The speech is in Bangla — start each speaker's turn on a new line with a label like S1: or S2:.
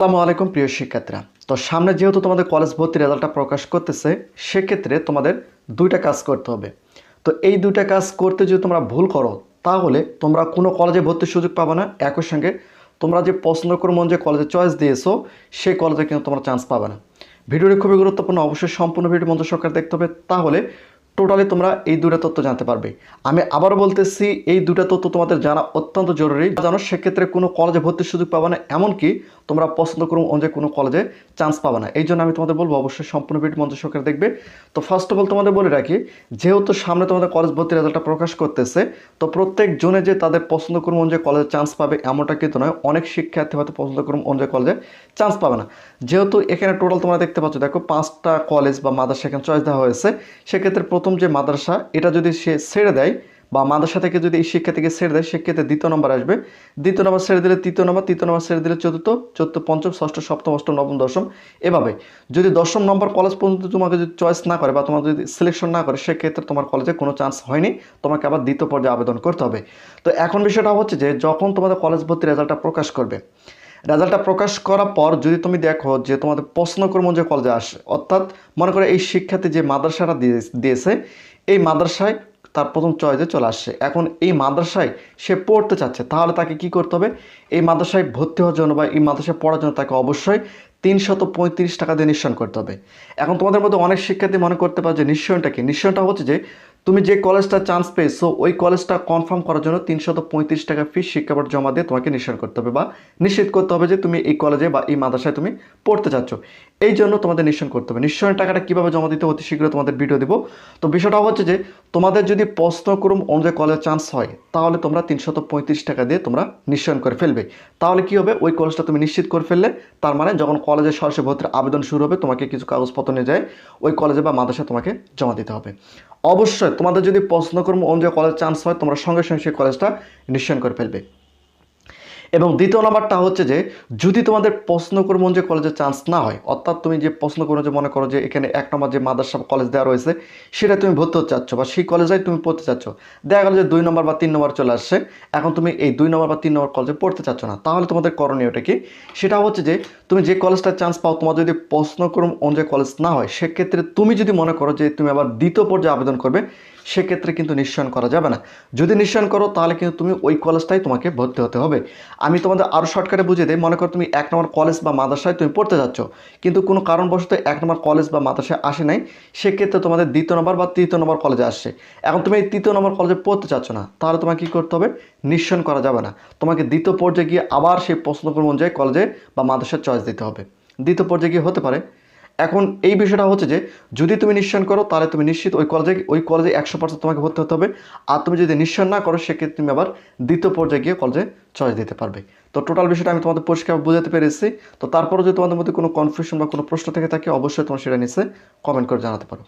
S1: আসসালামু আলাইকুম, প্রিয় শিক্ষার্থীরা। তো সামনে যেহেতু তোমাদের কলেজ ভর্তি রেজাল্টটা প্রকাশ করতেছে, সেক্ষেত্রে তোমাদের দুইটা কাজ করতে হবে। তো এই দুইটা কাজ করতে যদি তোমরা ভুল করো, তাহলে তোমরা কোনো কলেজে ভর্তির সুযোগ পাবে না। একই সঙ্গে তোমরা যে পছন্দ মন যে কলেজে চয়েস দিয়েছ, সেই কলেজে কিন্তু তোমরা চান্স পাবে না। ভিডিওটি খুবই গুরুত্বপূর্ণ। অবশ্যই সম্পূর্ণ ভিডিও মন্ত্র সরকার দেখতে হবে। তাহলে টোটালি তোমরা এই দুটা তথ্য জানতে পারবে। আমি আবারও বলতেছি, এই দুটা তথ্য তোমাদের জানা অত্যন্ত জরুরি। জানো, সেক্ষেত্রে কোনো কলেজে ভর্তির সুযোগ পাবে না, এমনকি তোমরা পছন্দ করুন অনুযায়ী কোনো কলেজে চান্স পাবে না। এই জন্য আমি তোমাদের বলব, অবশ্যই সম্পূর্ণ ভিডিও মঞ্চ সরকার দেখবে। তো ফার্স্ট অফ অল তোমাদের বলে রাখি, যেহেতু সামনে তোমাদের কলেজ ভর্তি রেজাল্টটা প্রকাশ করতেছে, তো প্রত্যেক জনে যে তাদের পছন্দ করুন অনুযায়ী কলেজে চান্স পাবে, এমনটা কিন্তু নয়। অনেক শিক্ষার্থী হয়তো পছন্দ করুন অনুযায়ী কলেজে চান্স পাবে না। যেহেতু এখানে টোটাল তোমরা দেখতে পাচ্ছ, দেখো, পাঁচটা কলেজ বা মাদার সেখানে চয়েস দেওয়া হয়েছে। সেক্ষেত্রে প্রথম যে মাদ্রাসা, এটা যদি সে ছেড়ে দেয় বা মাদ্রাসা থেকে যদি এই শিক্ষা থেকে ছেড়ে দেয়, সেক্ষেত্রে দ্বিতীয় নম্বর আসবে। দ্বিতীয় নম্বর ছেড়ে দিলে তৃতীয় নম্বর তৃতীয় নম্বর ছেড়ে দিলে চতুর্থ চতুর্থ, পঞ্চম, ষষ্ঠ, সপ্তম, অষ্টম, নবম, দশম, এভাবে। যদি দশম নম্বর কলেজ পর্যন্ত তোমাকে যদি চয়েস না করে বা তোমার যদি সিলেকশন না করে, সেক্ষেত্রে তোমার কলেজে কোনো চান্স হয়নি। তোমাকে আবার দ্বিতীয় পর্যায়ে আবেদন করতে হবে। তো এখন বিষয়টা হচ্ছে যে, যখন তোমাদের কলেজ ভর্তি রেজাল্টটা প্রকাশ করবে রেজাল্টটা প্রকাশ করার পর যদি তুমি দেখো যে তোমাদের পছন্দ করে মন যে কলেজে আসে, অর্থাৎ মনে করো এই শিক্ষার্থী যে মাদ্রাসাটা দিয়ে- দিয়েছে, এই মাদ্রাসায় তার প্রথম চয়েসে চলে আসছে। এখন এই মাদ্রাসায় সে পড়তে চাচ্ছে, তাহলে তাকে কি করতে হবে? এই মাদ্রাসায় ভর্তি হওয়ার জন্য বা এই মাদ্রাসায় পড়ার জন্য তাকে অবশ্যই তিনশত পঁয়ত্রিশ টাকা দিয়ে নিশ্চয়ন করতে হবে। এখন তোমাদের মধ্যে অনেক শিক্ষার্থী মনে করতে পারে যে নিশ্চয়নটা কি? নিশ্চয়নটা হচ্ছে যে তুমি যে কলেজটা চান্স পেয়েছ, ওই কলেজটা কনফার্ম করার জন্য তিনশত পঁয়ত্রিশ টাকা ফিস শিক্ষা বোর্ড জমা দিয়ে তোমাকে নিশ্চয়ন করতে হবে বা নিশ্চিত করতে হবে যে তুমি এই কলেজে বা এই মাদ্রাসায় তুমি পড়তে চাচ্ছ। এই জন্য তোমাদের নিশ্চয়ন করতে হবে। নিশ্চয়ন টাকাটা কীভাবে জমা দিতে অতি শীঘ্রই তোমাদের ভিডিও দেবো। তো বিষয়টা হচ্ছে যে, তোমাদের যদি প্রশ্নক্রম অনুযায়ী কলেজ চান্স হয়, তাহলে তোমরা তিনশত পঁয়ত্রিশ টাকা দিয়ে তোমরা নিশ্চয়ন করে ফেলবে। তাহলে কি হবে? ওই কলেজটা তুমি নিশ্চিত করে ফেললে, তার মানে যখন কলেজে সরাসরি ভর্তির আবেদন শুরু হবে, তোমাকে কিছু কাগজপত্র নিয়ে যায়, ওই কলেজে বা মাদ্রাসায় তোমাকে জমা দিতে হবে। অবশ্যই তোমাদের যদি প্রশ্নকর্ম অনুযায়ী কলেজ চান্স হয়, তোমরা সঙ্গে সঙ্গে সেই কলেজটা নিশ্চয়ন করে ফেলবে। এবং দ্বিতীয় নাম্বারটা হচ্ছে যে, যদি তোমাদের প্রশ্ন করব যে কলেজে চান্স না হয়, অর্থাৎ তুমি যে প্রশ্ন করো যে, মনে করো যে, এখানে এক নম্বর যে মাদ্রাসা কলেজ দেওয়া রয়েছে, সেটা তুমি ভর্তি হতে চাচ্ছ বা সেই কলেজেই তুমি পড়তে চাচ্ছ, দেখা গেলো যে দুই নম্বর বা তিন নম্বর চলে আসছে, এখন তুমি এই দুই নম্বর বা তিন নম্বর কলেজে পড়তে চাচ্ছ না, তাহলে তোমাদের করণীয়টা কি? সেটা হচ্ছে যে, তুমি যে কলেজটা চান্স পাও, তোমার যদি প্রশ্নক্রম অনুযায়ী কলেজ না হয়, সেক্ষেত্রে তুমি যদি মনে করো যে, তুমি আবার দ্বিতীয় পর্যায়ে আবেদন করবে সেক্ষেত্রে কিন্তু নিশ্চয়ন করা যাবে না। যদি নিশ্চয়ন করো, তাহলে কিন্তু তুমি ওই কলেজটাই তোমাকে ভর্তি হতে হবে। আমি তোমাদের আরও শর্টকাটে বুঝিয়ে দিই। মনে করো তুমি এক নম্বর কলেজ বা মাদ্রাসায় তুমি পড়তে যাচ্ছ। কিন্তু কোনো কারণবশত এক নম্বর কলেজ বা মাদ্রাসায় আসে নাই। সেক্ষেত্রে তোমাদের দ্বিতীয় নম্বর বা তৃতীয় নম্বর কলেজে আসছে। এখন তুমি এই তৃতীয় নম্বর কলেজে পড়তে চাচ্ছ না, তাহলে তোমাকে কী করতে হবে? নিশ্চয়ন করা যাবে না। তোমাকে দ্বিতীয় পর্যায়ে গিয়ে আবার সেই প্রশ্নক্রম অনুযায়ী কলেজে বা মাদ্রাসার চয়েস দিতে হবে। দ্বিতীয় পর্যায়ে গিয়ে হতে পারে এখন এই বিষয়টা হচ্ছে যে, যদি তুমি নিশ্চয়ন করো, তাহলে তুমি নিশ্চিত ওই কলেজে ওই কলেজে একশো পার্সেন্ট তোমাকে ভর্তি হতে হবে। আর তুমি যদি নিশ্চয় না করো, সেক্ষেত্রে তুমি আবার দ্বিতীয় পর্যায়ে গিয়ে কলেজে চয়েস দিতে পারবে। তো টোটাল বিষয়টা আমি তোমাদের পরিষ্কার বোঝাতে পেরেছি। তো তারপরে যদি তোমাদের মধ্যে কোনো কনফিউশন বা কোনো প্রশ্ন থেকে থাকে, অবশ্যই তোমার সেটা নিচে কমেন্ট করে জানাতে পারো।